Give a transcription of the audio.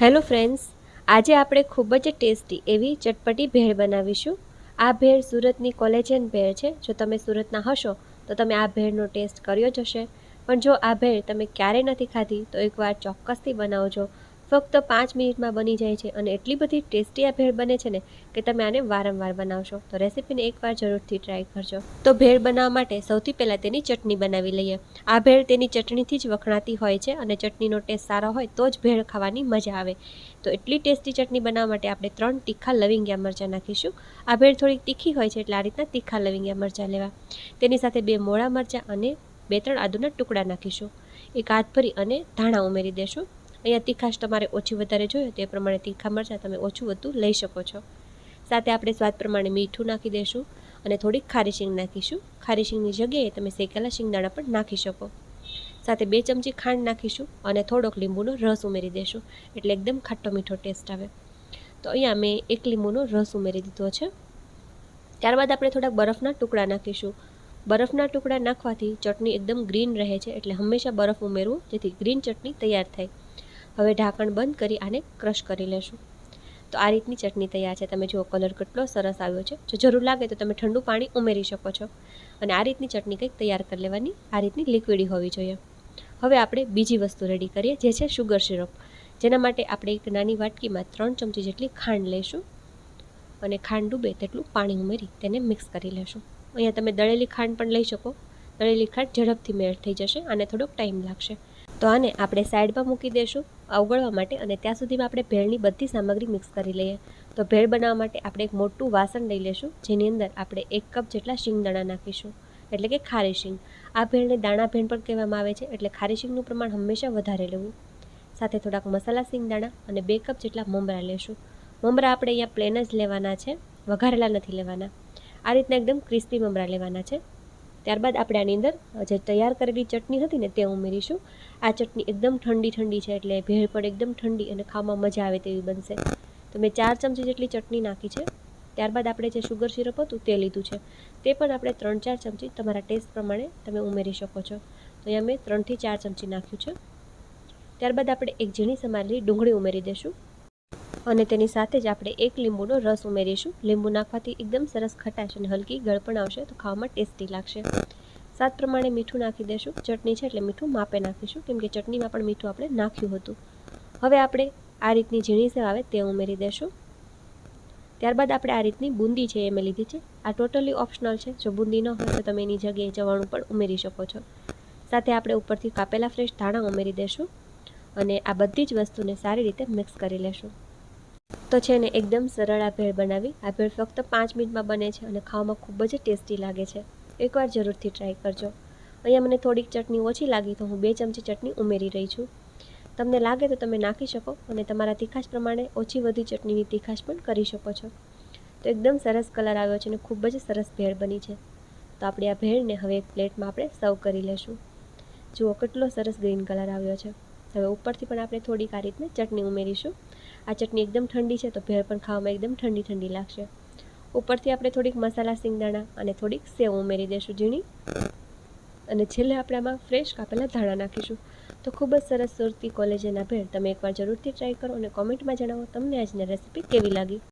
Hello friends, આજે આપણે ખૂબ જ ટેસ્ટી એવી ચટપટી ભેળ બનાવીશું. આ ભેળ સુરતની કોલેજન ભેળ છે. જો તમે સુરતના હશો, તો તમે આ ભેળનો ટેસ્ટ કર્યો જ હશે. પણ જો આ ભેળ તમે ક્યારેય નથી ખાધી, તો એકવાર ચોક્કસથી બનાવજો. ફક્ત પાંચ મિનિટમાં બની જાય છે અને એટલી બધી ટેસ્ટી આ ભેળ બને છે ને કે તમે આને વારંવાર બનાવશો. તો રેસીપીને એકવાર જરૂરથી ટ્રાય કરજો. તો ભેળ બનાવવા માટે સૌથી પહેલાં તેની ચટણી બનાવી લઈએ. આ ભેળ તેની ચટણીથી જ વખણાતી હોય છે અને ચટણીનો ટેસ્ટ સારો હોય તો જ ભેળ ખાવાની મજા આવે. તો એટલી ટેસ્ટી ચટણી બનાવવા માટે આપણે ત્રણ તીખા લવિંગિયા મરચાં નાખીશું. આ ભેળ થોડીક તીખી હોય છે એટલે આ રીતના તીખા લવિંગિયા મરચાં લેવા. તેની સાથે બે મોળા મરચાં અને બે ત્રણ આદુના ટુકડા નાખીશું. એક હાથ ભરી અને ધાણા ઉમેરી દેશું. અહીંયા તીખાશ તમારે ઓછી વધારે જોઈએ તે પ્રમાણે તીખા મરચાં તમે ઓછું વધુ લઈ શકો છો. સાથે આપણે સ્વાદ પ્રમાણે મીઠું નાખી દઈશું અને થોડીક ખારી શીંગ નાખીશું. ખારી શીંગની જગ્યાએ તમે શેકેલા શીંગદાણા પણ નાખી શકો. સાથે બે ચમચી ખાંડ નાખીશું અને થોડોક લીંબુનો રસ ઉમેરી દઈશું એટલે એકદમ ખાટો મીઠો ટેસ્ટ આવે. તો અહીંયા મેં એક લીંબુનો રસ ઉમેરી દીધો છે. ત્યારબાદ આપણે થોડાક બરફના ટુકડા નાખીશું. બરફના ટુકડા નાખવાથી ચટણી એકદમ ગ્રીન રહે છે એટલે હંમેશા બરફ ઉમેરવું જેથી ગ્રીન ચટણી તૈયાર થાય. હવે ઢાંકણ બંધ કરી આને ક્રશ કરી લેશું. તો આ રીતની ચટણી તૈયાર છે. તમે જુઓ કલર કેટલો સરસ આવ્યો છે. જો જરૂર લાગે તો તમે ઠંડુ પાણી ઉમેરી શકો છો. અને આ રીતની ચટણી કંઈક તૈયાર કરી લેવાની આ રીતની લિક્વિડી હોવી જોઈએ. હવે આપણે બીજી વસ્તુ રેડી કરીએ, જે છે શુગર સિરપ જેના માટે આપણે એક નાની વાટકીમાં ત્રણ ચમચી જેટલી ખાંડ લઈશું અને ખાંડ ડૂબે તેટલું પાણી ઉમેરી તેને મિક્સ કરી લેશું. અહીંયા તમે દળેલી ખાંડ પણ લઈ શકો. દળેલી ખાંડ ઝડપથી મેળ થઈ જશે અને થોડોક ટાઈમ લાગશે. તો આને આપણે સાઈડમાં મૂકી દઈશું અવગળવા માટે અને ત્યાં સુધીમાં આપણે ભેળની બધી સામગ્રી મિક્સ કરી લઈએ. તો ભેળ બનાવવા માટે આપણે એક મોટું વાસણ લઈ લઈશું જેની અંદર આપણે એક કપ જેટલા શિંગદાણા નાખીશું, એટલે કે ખારી શીંગ. આ ભેળને દાણા ભેળ પણ કહેવામાં આવે છે, એટલે ખારી શીંગનું પ્રમાણ હંમેશા વધારે લેવું. સાથે થોડાક મસાલા શિંગદાણા અને બે કપ જેટલા મમરા લેશું. મમરા આપણે અહીંયા પ્લેન જ લેવાના છે, વઘારેલા નથી લેવાના. આ રીતના એકદમ ક્રિસ્પી મમરા લેવાના છે. ત્યારબાદ આપણે આની અંદર જે તૈયાર કરેલી ચટણી હતી ને તે ઉમેરીશું. આ ચટણી એકદમ ઠંડી ઠંડી છે, એટલે ભેળ પણ એકદમ ઠંડી અને ખાવામાં મજા આવે તેવી બનશે. તો મેં ચાર ચમચી જેટલી ચટણી નાખી છે. ત્યારબાદ આપણે જે શુગર સિરપ હતું તે લીધું છે. તે પણ આપણે ત્રણ ચાર ચમચી, તમારા ટેસ્ટ પ્રમાણે તમે ઉમેરી શકો છો. તો અહીંયા મેં ત્રણથી ચાર ચમચી નાખ્યું છે. ત્યારબાદ આપણે એક ઝીણી સમારેલી ડુંગળી ઉમેરી દઈશું અને તેની સાથે જ આપણે એક લીંબુનો રસ ઉમેરીશું. લીંબુ નાખવાથી એકદમ સરસ ખટાશ અને હલકી ગળપણ આવશે તો ખાવામાં ટેસ્ટી લાગશે. સાત પ્રમાણે મીઠું નાખી દઈશું ચટણી છે એટલે મીઠું માપે નાખીશું, કેમ કે ચટણીમાં પણ મીઠું આપણે નાખ્યું હતું. હવે આપણે આ રીતની ઝીણી સેવ આવે તે ઉમેરી દઈશું ત્યારબાદ આપણે આ રીતની બુંદી છે એ મેં લીધી છે. આ ટોટલી ઓપ્શનલ છે. જો બુંદી ન હોય તો તમે એની જગ્યાએ જવાનું પણ ઉમેરી શકો છો. સાથે આપણે ઉપરથી કાપેલા ફ્રેશ ધાણા ઉમેરી દઈશું અને આ બધી જ વસ્તુને સારી રીતે મિક્સ કરી લેશું. તો છે ને, એકદમ સરળ આ ભેળ બનાવી. આ ભેળ ફક્ત પાંચ મિનિટમાં બને છે અને ખાવામાં ખૂબ જ ટેસ્ટી લાગે છે. એકવાર જરૂરથી ટ્રાય કરજો. અહીંયા મને થોડીક ચટણી ઓછી લાગી, તો હું બે ચમચી ચટણી ઉમેરી રહી છું. તમને લાગે તો તમે નાખી શકો અને તમારા તીખાશ પ્રમાણે ઓછી વધી ચટણીની તીખાશ પણ કરી શકો છો. તો એકદમ સરસ કલર આવ્યો છે અને ખૂબ જ સરસ ભેળ બની છે. તો આપણે આ ભેળને હવે એક પ્લેટમાં આપણે સર્વ કરી લેશું. જુઓ કેટલો સરસ ગ્રીન કલર આવ્યો છે. હવે ઉપરથી પણ આપણે થોડીક આ રીતને ચટણી ઉમેરીશું. આ ચટણી એકદમ ઠંડી છે, તો ભેળ પણ ખાવામાં એકદમ ઠંડી ઠંડી લાગશે. ઉપરથી આપણે થોડીક મસાલા સિંગદાણા અને થોડીક સેવ ઉમેરી દઈશું ઝીણી. અને છેલ્લે આપણે આમાં ફ્રેશ કાપેલા ધાણા નાખીશું. તો ખૂબ જ સરસ સુરતી કોલેજના ભેળ તમે એકવાર જરૂરથી ટ્રાય કરો અને કોમેન્ટમાં જણાવો તમને આજની રેસીપી કેવી લાગી.